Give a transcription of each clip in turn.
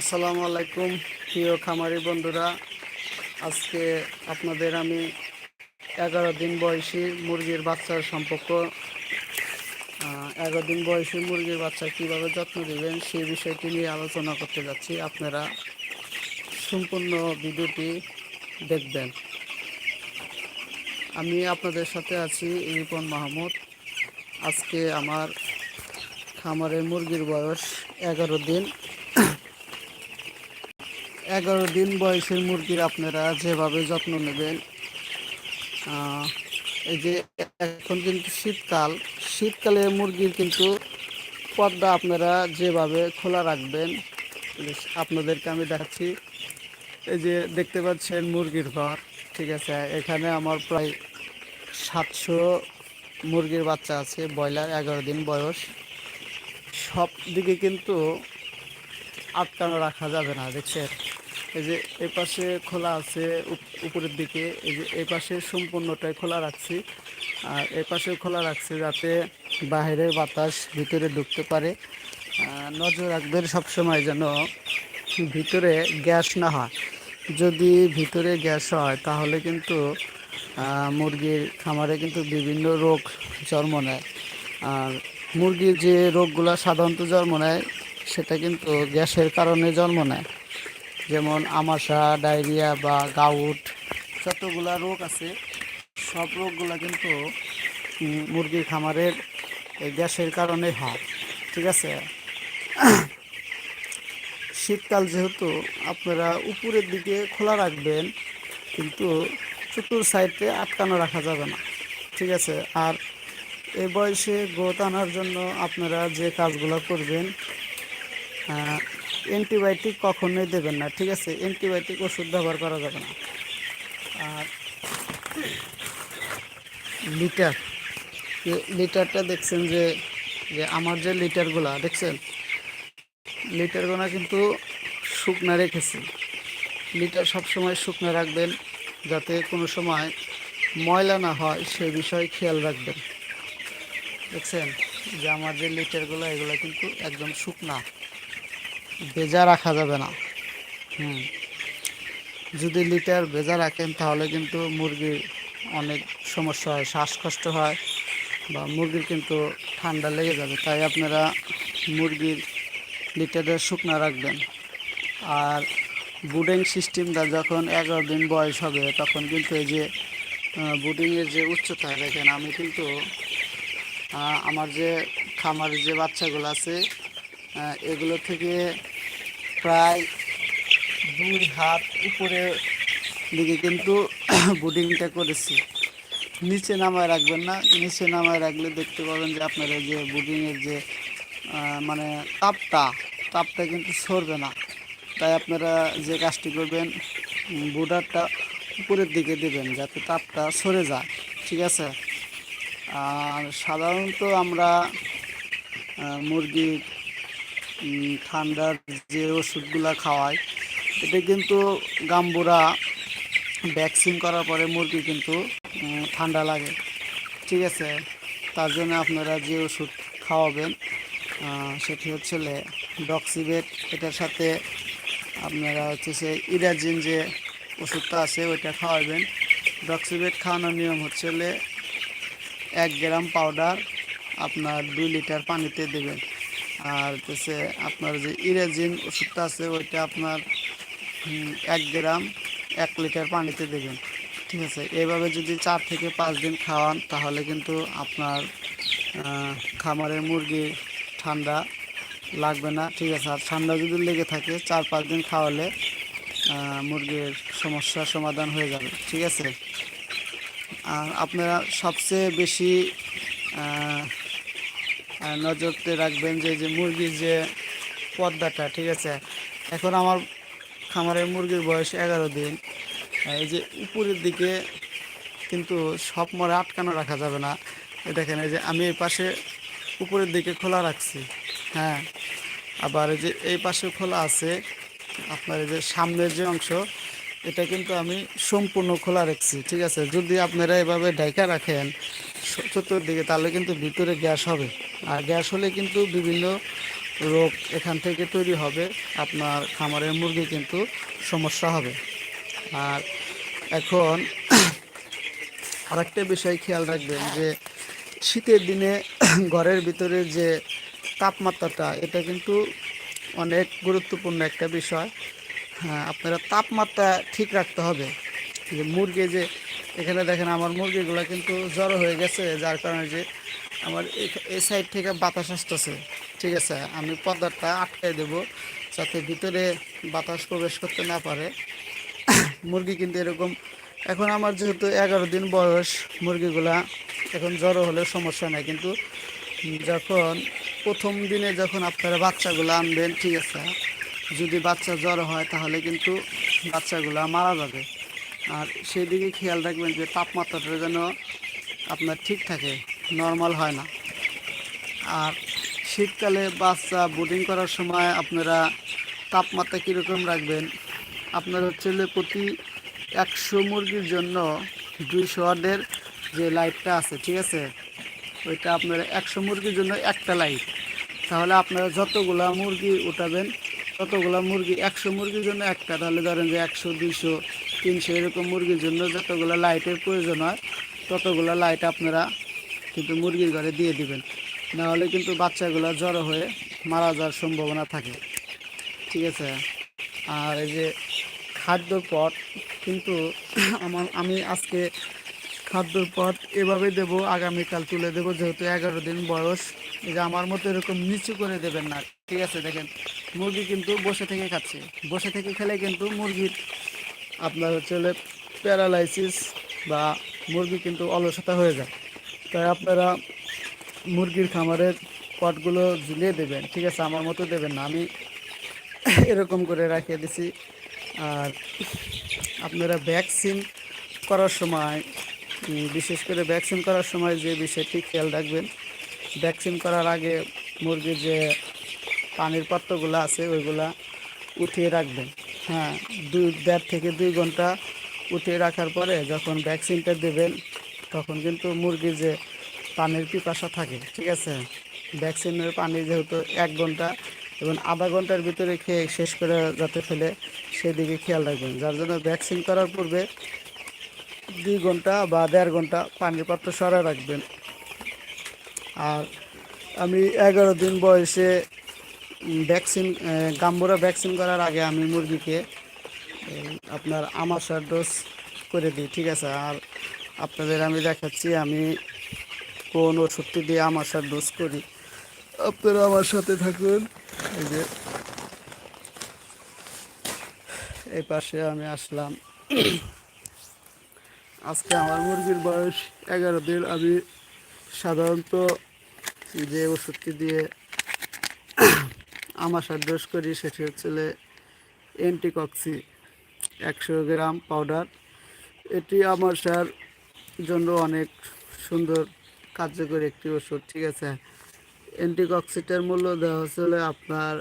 আসসালামু আলাইকুম, প্রিয় খামারি বন্ধুরা। আজকে আপনাদের আমি এগারো দিন বয়সী মুরগির বাচ্চার সম্পর্ক এগারো দিন বয়সী মুরগির বাচ্চা কীভাবে যত্ন নেবেন সেই বিষয়টি নিয়ে আলোচনা করতে যাচ্ছি। আপনারা সম্পূর্ণ ভিডিওটি দেখবেন। আমি আপনাদের সাথে আছি রিপন মাহমুদ। আজকে আমার খামারের মুরগির বয়স এগারো দিন। এগারো দিন বয়সের মুরগির আপনারা যেভাবে যত্ন নেবেন এই যে এখন কিন্তু শীতকাল, শীতকালে মুরগির কিন্তু পর্দা আপনারা যেভাবে খোলা রাখবেন আপনাদেরকে আমি দেখাচ্ছি। এই যে দেখতে পাচ্ছেন মুরগির ঘর, ঠিক আছে, এখানে আমার প্রায় সাতশো মুরগির বাচ্চা আছে, ব্রয়লার, এগারো দিন বয়স। সব দিকে কিন্তু আটকানো রাখা যাবে না, দেখছেন? এই যে এই পাশে খোলা আছে উপরের দিকে, এই যে এই পাশে সম্পূর্ণটাই খোলা রাখছি। আর এই পাশে খোলা রাখছি যাতে বাইরের বাতাস ভিতরে ঢুকতে পারে। নজর রাখবেন সবসময় যেন ভিতরে গ্যাস না হয়। যদি ভিতরে গ্যাস হয়, তাহলে কিন্তু মুরগির খামারে কিন্তু বিভিন্ন রোগ জন্ম নেয়। আর মুরগির যে রোগগুলো সাধারণত জন্ম নেয়, সেটা কিন্তু গ্যাসের কারণে জন্ম নেয়। যেমন আমাশা, ডায়রিয়া বা গাউট, যতগুলা রোগ আছে, সব রোগগুলা কিন্তু মুরগির খামারের গ্যাসের কারণে হয়, ঠিক আছে? শীতকাল যেহেতু আপনারা উপরের দিকে খোলা রাখবেন, কিন্তু চতুর সাইডে আটকানো রাখা যাবে না, ঠিক আছে? আর এ বয়সে গ্রোথ আনার জন্য আপনারা যে কাজগুলো করবেন অ্যান্টিবায়োটিক কখনোই দেবেন না, ঠিক আছে? অ্যান্টিবায়োটিক ওষুধ ব্যবহার করা যাবে না। আর লিটার লিটারটা দেখছেন যে যে আমার যে লিটারগুলা, দেখছেন? লিটারগুলো কিন্তু শুকনা রেখেছি। লিটার সবসময় শুকনো রাখবেন, যাতে কোনো সময় ময়লা না হয়, সে বিষয়ে খেয়াল রাখবেন। দেখছেন? যে আমার যে লিটারগুলো, এগুলো কিন্তু একদম শুকনা। ভেজা রাখা যাবে না। হুম। যদি লিটার ভেজা রাখেন, তাহলে কিন্তু মুরগির অনেক সমস্যা হয়, শ্বাসকষ্ট হয় বা মুরগির কিন্তু ঠান্ডা লেগে যাবে। তাই আপনারা মুরগির লিটারে শুকনা রাখবেন। আর বুডিং সিস্টেমটা যখন এগারো দিন বয়স হবে, তখন কিন্তু এই যে বুডিংয়ের যে উচ্চতা, দেখেন আমি কিন্তু আমার যে খামারের যে বাচ্চাগুলো আছে এগুলো থেকে প্রায় দুই হাত উপরে দিকে কিন্তু বুডিংটা করেছি। নিচে নামায় রাখবেন না। নিচে নামায় রাখলে দেখতে পাবেন যে আপনার যে বুডিংয়ের যে মানে তাপটা তাপটা কিন্তু সরবে না। তাই আপনারা যে কাজটি করবেন বুডারটা উপরের দিকে দেবেন যাতে তাপটা সরে যায়। ঠিক আছে? আর সাধারণত আমরা মুরগির ঠান্ডার যে ওষুধগুলো খাওয়ায়, এটা কিন্তু গাম্বুরা ভ্যাকসিন করার পরে মুরগি কিন্তু ঠান্ডা লাগে। ঠিক আছে? তার জন্য আপনারা যে ওষুধ খাওয়াবেন সেটি হচ্ছে ডক্সিবেট এটার সাথে আপনারা হচ্ছে সে ইরাজিন যে ওষুধটা আছে, ওইটা খাওয়াবেন। ডক্সিবেট খাওয়ানোর নিয়ম হচ্ছে এক গ্রাম পাউডার আপনার দুই লিটার পানিতে দেবেন। আর হচ্ছে আপনার যে ইরেজিন ওষুধটা আছে, ওইটা আপনার এক গ্রাম এক লিটার পানিতে দেবেন। ঠিক আছে? এভাবে যদি চার থেকে পাঁচ দিন খাওয়ান, তাহলে কিন্তু আপনার খামারের মুরগি ঠান্ডা লাগবে না। ঠিক আছে? আর ঠান্ডা যদি লেগে থাকে, চার পাঁচ দিন খাওয়ালে মুরগির সমস্যার সমাধান হয়ে যাবে। ঠিক আছে? আর আপনারা সবচেয়ে বেশি নজরতে রাখবেন যে যে মুরগির যে পর্দাটা, ঠিক আছে? এখন আমার খামারের মুরগির বয়স এগারো দিন। এই যে উপরের দিকে কিন্তু সব মরে আটকানো রাখা যাবে না। দেখেন, এই যে আমি এই পাশে উপরের দিকে খোলা রাখছি। হ্যাঁ আবার এই যে এই পাশে খোলা আছে, আপনার এই যে সামনের যে অংশ, এটা কিন্তু আমি সম্পূর্ণ খোলা রাখছি, ঠিক আছে? যদি আপনারা এভাবে ডাইকা রাখেন স- চতুর্দিকে তাহলে কিন্তু ভিতরে গ্যাস হবে। আর গ্যাস হলে কিন্তু বিভিন্ন রোগ এখান থেকে তৈরি হবে। আপনার খামারের মুরগি কিন্তু সমস্যা হবে। আর এখন আরেকটা বিষয় খেয়াল রাখবেন যে, শীতের দিনে ঘরের ভিতরে যে তাপমাত্রাটা, এটা কিন্তু অনেক গুরুত্বপূর্ণ একটা বিষয়। হ্যাঁ আপনারা তাপমাত্রা ঠিক রাখতে হবে। যে মুরগি যে এখানে দেখেন আমার মুরগিগুলো কিন্তু জড়ো হয়ে গেছে, যার কারণে যে আমার এই- সাইড থেকে বাতাস আসতেছে। ঠিক আছে, আমি পর্দাটা আটকে দেব যাতে ভিতরে বাতাস প্রবেশ করতে না পারে। মুরগি কিন্তু এরকম, এখন আমার যেহেতু এগারো দিন বয়স, মুরগিগুলা এখন জ্বর হলে সমস্যা নাই। কিন্তু যখন প্রথম দিনে যখন আপনারা বাচ্চাগুলো আনবেন, ঠিক আছে, যদি বাচ্চা জ্বর হয় তাহলে কিন্তু বাচ্চাগুলো মারা যাবে। আর সেই দিকে খেয়াল রাখবেন যে তাপমাত্রাটা যেন আপনার ঠিক থাকে নর্মাল হয় না। আর শীতকালে বাচ্চা বোর্ডিং করার সময় আপনারা তাপমাত্রা কীরকম রাখবেন? আপনার হচ্ছে যে প্রতি একশো মুরগির জন্য দুইশো ওয়াটের যে লাইটটা আছে, ঠিক আছে? ওইটা আপনারা একশো মুরগির জন্য একটা লাইট। তাহলে আপনারা যতগুলা মুরগি উঠাবেন, ততগুলা মুরগি একশো মুরগির জন্য একটা। তাহলে ধরেন যে একশো, দুইশো তিনশো এরকম মুরগির জন্য যতগুলো লাইটের প্রয়োজন হয়, ততগুলো লাইট আপনারা কিন্তু মুরগির ঘরে দিয়ে দিবেন। না হলে কিন্তু বাচ্চাগুলো জড়ো হয়ে মারা যাওয়ার সম্ভাবনা থাকে। ঠিক আছে? আর এই যে খাদ্যর পট, কিন্তু আমার, আমি আজকে খাদ্যর পট এভাবে দেব, আগামীকাল তুলে দেবো, যেহেতু এগারো দিন বয়স। এই যে আমার মতো এরকম নিচু করে দেবেন না। ঠিক আছে, দেখেন, মুরগি কিন্তু বসে থেকে খাচ্ছে। বসে থেকে খেলে কিন্তু মুরগির আপনার হচ্ছে হলে প্যারালাইসিস বা মুরগি কিন্তু অলসতা হয়ে যায়। তাই আপনারা মুরগির খামারের পটগুলো ঝুলিয়ে দেবেন, ঠিক আছে? আমার মতো দেবেন না। আমি এরকম করে রাখিয়ে দিছি। আর আপনারা ভ্যাকসিন করার সময় বিশেষ করে ভ্যাকসিন করার সময় যে বিষয়টি খেয়াল রাখবেন, ভ্যাকসিন করার আগে মুরগির যে পানির পাত্রগুলো আছে, ওইগুলা উঠিয়ে রাখবেন। হ্যাঁ দুই, দেড় থেকে দুই ঘণ্টা উঠিয়ে রাখার পরে যখন ভ্যাকসিনটা দেবেন, তখন কিন্তু মুরগির যে পানির পিপাসা থাকে, ঠিক আছে? ভ্যাকসিনের পানি যেহেতু এক ঘণ্টা এবং আধা ঘণ্টার ভিতরে খেয়ে শেষ করে যাতে ফেলে, সেদিকে খেয়াল রাখবেন। যার জন্য ভ্যাকসিন করার পূর্বে দুই ঘণ্টা বা দেড় ঘণ্টা পানির পাত্র সরা রাখবেন। আর আমি এগারো দিন বয়সে ভ্যাকসিন গাম্বুরা ভ্যাকসিন করার আগে আমি মুরগিকে আপনার আমাশার ডোজ করে দিই, ঠিক আছে? আর আপনাদের আমি দেখাচ্ছি, আমি কোন ওষুধটি দিয়ে আমাশার ডোজ করি। আপনারা আমার সাথে থাকুন। এই যে এই পাশে আমি আসলাম। আজকে আমার মুরগির বয়স এগারো দিন। আমি সাধারণত যে ওষুধটি দিয়ে আমাশার ডোজ করি সেটি হচ্ছে অ্যান্টিকক্সি একশো গ্রাম পাউডার এটি আমাশার জন্য অনেক সুন্দর, কার্যকরী একটি ওষুধ ঠিক আছে? অ্যান্টিকক্সিটার মূল্য দেওয়া হচ্ছে আপনার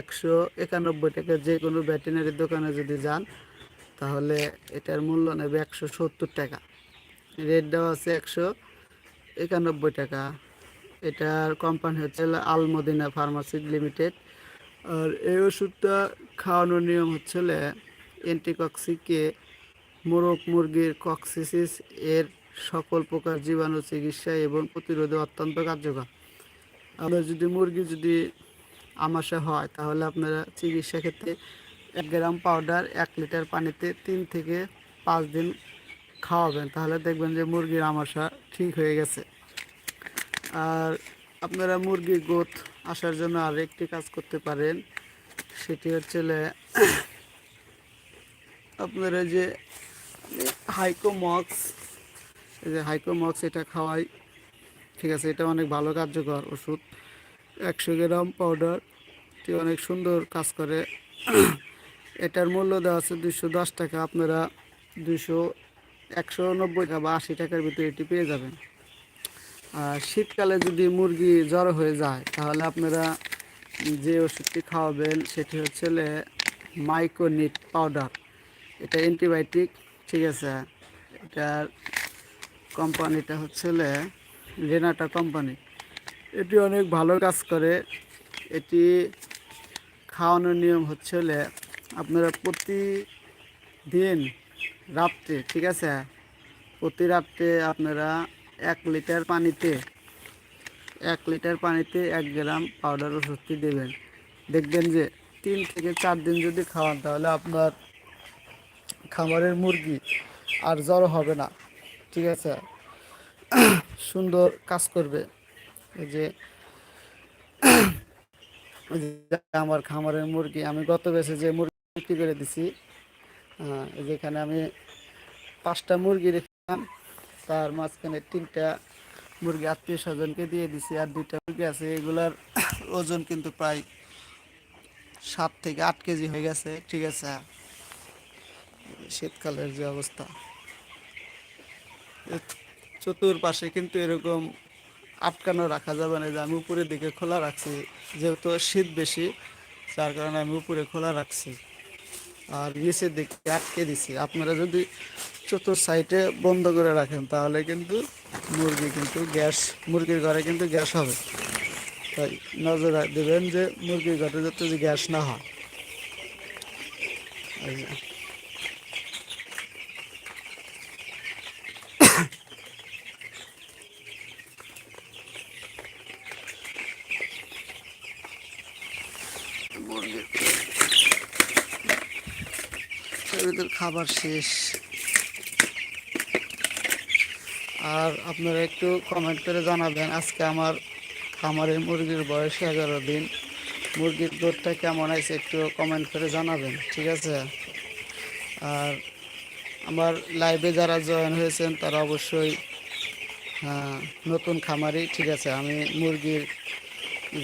একশো একানব্বই টাকা। যে কোনো ভেটেনারি দোকানে যদি যান, তাহলে এটার মূল্য নেবে একশো সত্তর টাকা। রেট দেওয়া আছে একশো একানব্বই টাকা। এটার কোম্পানি হচ্ছে আলমদিনা ফার্মাসি লিমিটেড আর এই ওষুধটা খাওয়ানোর নিয়ম হচ্ছে অ্যান্টিকক্সিকে মোরগ মুরগির কক্সিসিস এর সকল প্রকার জীবাণু চিকিৎসা এবং প্রতিরোধে অত্যন্ত কার্যকর। আপনার যদি মুরগি যদি আমাশা হয়, তাহলে আপনারা চিকিৎসা ক্ষেত্রে এক গ্রাম পাউডার এক লিটার পানিতে তিন থেকে পাঁচ দিন খাওয়াবেন। তাহলে দেখবেন যে মুরগির আমাশা ঠিক হয়ে গেছে। আর আপনারা মুরগির গোথ আসার জন্য আর একটি কাজ করতে পারেন। সেটি হচ্ছে আপনারা যে হাইকোমক্স, এই যে হাইকোমক্স এটা খাওয়াই, ঠিক আছে, এটা অনেক ভালো কার্যকর ওষুধ। একশো গ্রাম পাউডার এটি অনেক সুন্দর কাজ করে। এটার মূল্য দেওয়া আছে দুশো দশ টাকা, আপনারা দুশো একশো নব্বই টাকা বা আশি টাকার ভিতরে এটি পেয়ে যাবেন। শীতকালে যদি মুরগি জ্বর হয়ে যায়, তাহলে আপনারা যে ওষুধটি খাওয়াবেন সেটি হচ্ছে মাইক্রোনিট পাউডার। এটা অ্যান্টিবায়োটিক, ঠিক আছে? এটার কোম্পানিটা হচ্ছে রেনাটা কোম্পানি। এটি অনেক ভালো কাজ করে। এটি খাওয়ানোর নিয়ম হচ্ছে আপনারা প্রতিদিন রাত্রে, ঠিক আছে? প্রতি রাত্রে আপনারা এক লিটার পানিতে, এক লিটার পানিতে এক গ্রাম পাউডার ওষুধটি দেবেন। দেখবেন যে তিন থেকে চার দিন যদি খাওয়ান, তাহলে আপনার খামারের মুরগি আর জ্বর হবে না। ঠিক আছে? সুন্দর কাজ করবে। যে আমার খামারের মুরগি, আমি গত বেছে যে মুরগি বিক্রি করে দিছি এই আমি পাঁচটা মুরগি রেখেছিলাম। তার মাঝখানে তিনটা মুরগি আত্মীয় স্বজনকে দিয়ে দিছি, আর দুইটা মুরগি আছে। এগুলার ওজন কিন্তু প্রায় সাত থেকে আট কেজি হয়ে গেছে, ঠিক আছে? শীতকালের যে অবস্থা। চতুর্পাশে কিন্তু এরকম আটকানো রাখা যাবে না যে আমি উপরের দিকে খোলা রাখছি, যেহেতু শীত বেশি, যার কারণে আমি উপরে খোলা রাখছি। আর নিচের দিকে আটকে দিছি। আপনারা যদি চতুর সাইডে বন্ধ করে রাখেন, তাহলে কিন্তু মুরগি কিন্তু গ্যাস, মুরগির ঘরে কিন্তু গ্যাস হবে। তাই নজর দেবেন যে মুরগির ঘরে যাতে যে গ্যাস না হয়। মুরগির খাবার শেষ। আর আপনারা একটু কমেন্ট করে জানাবেন আজকে আমার খামারের মুরগির বয়স এগারো দিন। মুরগির দুধটা কেমন আছে একটু কমেন্ট করে জানাবেন ঠিক আছে? আর আমার লাইভে যারা জয়েন হয়েছেন তারা অবশ্যই আহ, নতুন খামারি ঠিক আছে? আমি মুরগির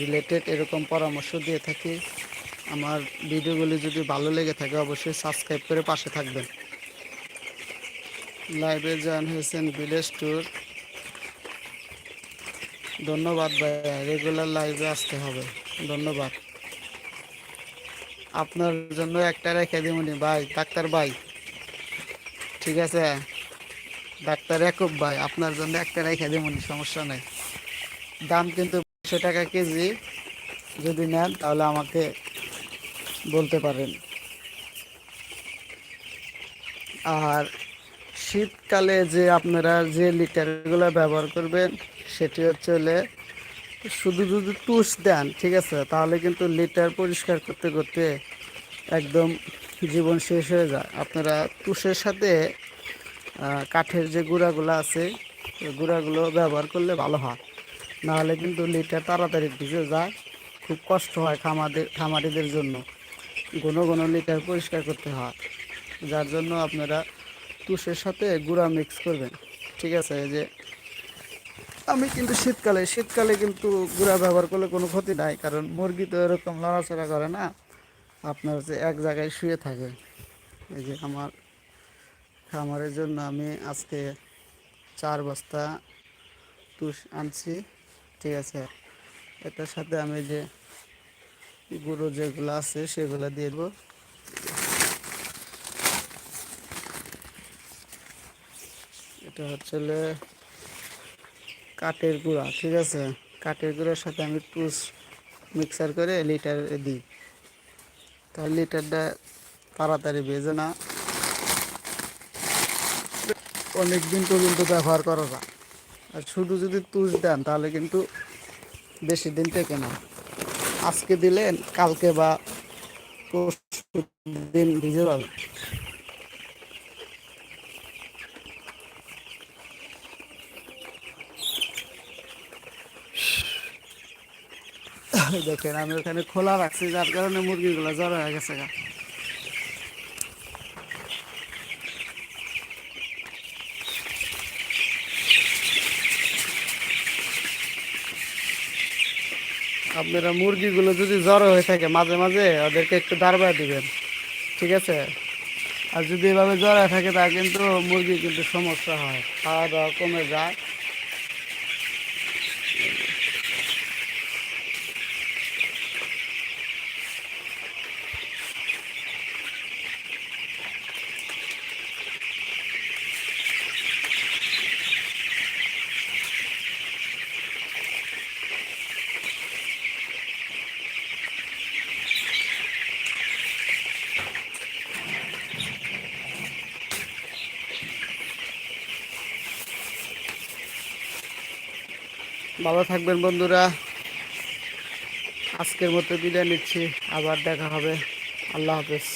রিলেটেড এরকম পরামর্শ দিয়ে থাকি। আমার ভিডিওগুলি যদি ভালো লেগে থাকে অবশ্যই সাবস্ক্রাইব করে পাশে থাকবেন। লাইভে জয়েন হয়েছেন ভিলেজ ট্যুর। ধন্যবাদ ভাইয়া, রেগুলার লাইভে আসতে হবে। ধন্যবাদ। আপনার জন্য একটা রেখে দিমনি ভাই, ডাক্তার ভাই। ঠিক আছে? ডাক্তার একুব ভাই, আপনার জন্য একটা রেখে দিমনি সমস্যা নেই। দাম কিন্তু একশো টাকা কেজি। যদি নেন তাহলে আমাকে বলতে পারেন। আর শীতকালে যে আপনারা যে লিটারগুলো ব্যবহার করবেন, সেটি হচ্ছে হলে শুধু যদি টুস দেন, ঠিক আছে, তাহলে কিন্তু লিটার পরিষ্কার করতে করতে একদম জীবন শেষ হয়ে যায়। আপনারা তুষের সাথে কাঠের যে গুঁড়াগুলো আছে গুঁড়াগুলো ব্যবহার করলে ভালো হয়। নাহলে কিন্তু লিটার তাড়াতাড়ি ভিজে যায়, খুব কষ্ট হয় খামাদের খামারিদের জন্য। ঘন ঘন লিটার পরিষ্কার করতে হয়। যার জন্য আপনারা তুষের সাথে গুঁড়া মিক্স করবেন। ঠিক আছে যে আমি কিন্তু শীতকালে শীতকালে কিন্তু গুঁড়া ব্যবহার করলে কোনো ক্ষতি নাই, কারণ মুরগি তো এরকম নড়াচড়া করে না, আপনার যে এক জায়গায় শুয়ে থাকে। এই যে আমার খামারের জন্য আমি আজকে চার বস্তা তুষ আনছি, ঠিক আছে। এটার সাথে আমি যে গুঁড়ো যেগুলো আছে সেগুলো দিয়ে দেবো। এটা হচ্ছে কাঠের গুঁড়া, ঠিক আছে? কাঠের গুঁড়ার সাথে আমি টুস মিক্সার করে লিটার দিই। তাহলে লিটারটা তাড়াতাড়ি ভেজে না। অনেক দিন পর্যন্ত ব্যবহার করা যায়। আর শুধু যদি তুষ দেন, তাহলে কিন্তু বেশি দিন থেকে না। আজকে দিলেন কালকে বা দিন ভিজে যাবে। দেখেন, আমি ওখানে খোলা রাখছি, যার কারণে মুরগিগুলো জড়ো হয়ে গেছে গা। আপনারা মুরগিগুলো যদি জ্বর হয়ে থাকে, মাঝে মাঝে ওদেরকে একটু দাঁড়ায় দিবেন, ঠিক আছে? আর যদি এভাবে জ্বর থাকে তা কিন্তু মুরগি কিন্তু সমস্যা হয় খাওয়া দাওয়া কমে যায়। ভালো থাকবেন বন্ধুরা। আজকের মতো বিদায় নিচ্ছি। আবার দেখা হবে। আল্লাহ হাফেজ।